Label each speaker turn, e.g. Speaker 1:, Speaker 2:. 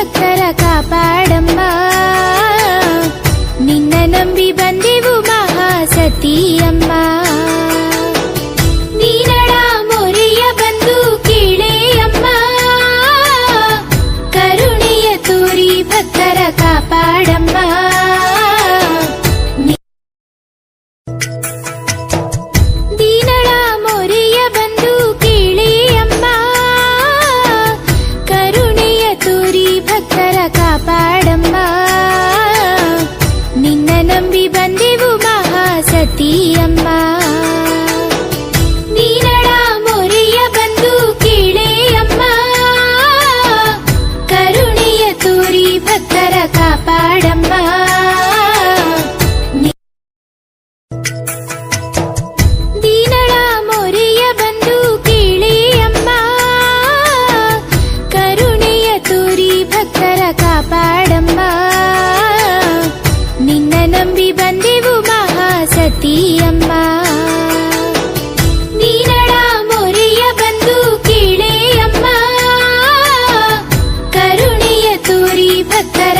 Speaker 1: ಭಕ್ತರ ಕಾಪಾಡಮ್ಮ ನಿನ್ನ ನಂಬಿ ಬಂದೆವು ಮಹಾಸತಿಯಮ್ಮ ಸತೀಯಮ್ಮ ನೀನಡ ಮೊರೆಯ ಬಂದು ಕೀಳೆಯಮ್ಮ ಕರುಣೆಯ ತೋರಿ ಭಕ್ತರ ಕಾಪಾಡಮ್ಮ ದೀನಳ ಮೊರೆಯ ಬಂದು ಕೀಳೆಯಮ್ಮ ಕರುಣೆಯ ತೋರಿ ಭಕ್ತರ ಭಕ್ತರ